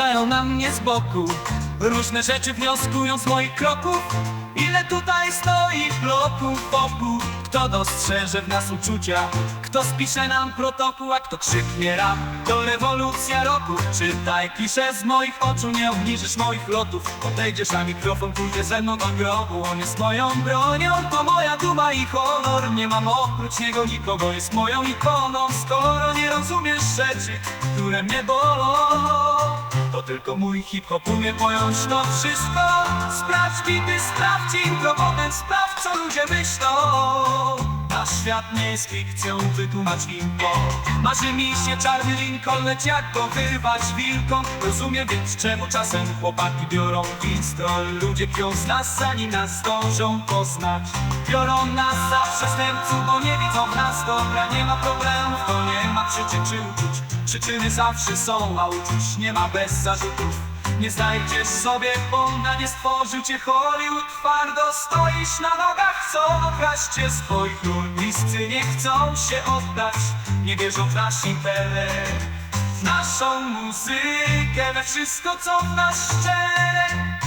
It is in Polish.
Dają na mnie z boku. Różne rzeczy wnioskują z moich kroków. Ile tutaj stoi bloków wokół? Kto dostrzeże w nas uczucia? Kto spisze nam protokół? A kto krzyknie rap? To rewolucja roku. Czytaj klisze z moich oczu Nie obniżysz moich lotów. Podejdziesz na mikrofon Pójdzie ze mną do grobu. On jest moją bronią To moja duma i honor. Nie mam oprócz niego nikogo Jest moją ikoną. Skoro nie rozumiesz rzeczy Które mnie bolą tylko mój hip-hop umie pojąć to wszystko. Sprawdź bity, sprawdź intro, potem sprawdź co ludzie myślą świat nie jest fikcją, wytłumacz im to Marzy mi się czarny Lincoln, lecz jak to wyrwać wilką? Rozumiem więc czemu czasem chłopaki biorą pistrol Ludzie pią z nas, zanim nas zdążą poznać. Biorą nas za przestępców, bo nie widzą w nas dobra. Nie ma problemów, to nie ma przyczyn czy uczuć Przyczyny zawsze są, a uczuć nie ma bez zarzutów Nie znajdziesz sobie Bonda, nie stworzył cię Hollywood Twardo. Stoisz na nogach, chcą okraść cię swoich Bliscy nie chcą się oddać, nie wierzą w nasz intelekt. W naszą muzykę, we wszystko co w nas szczere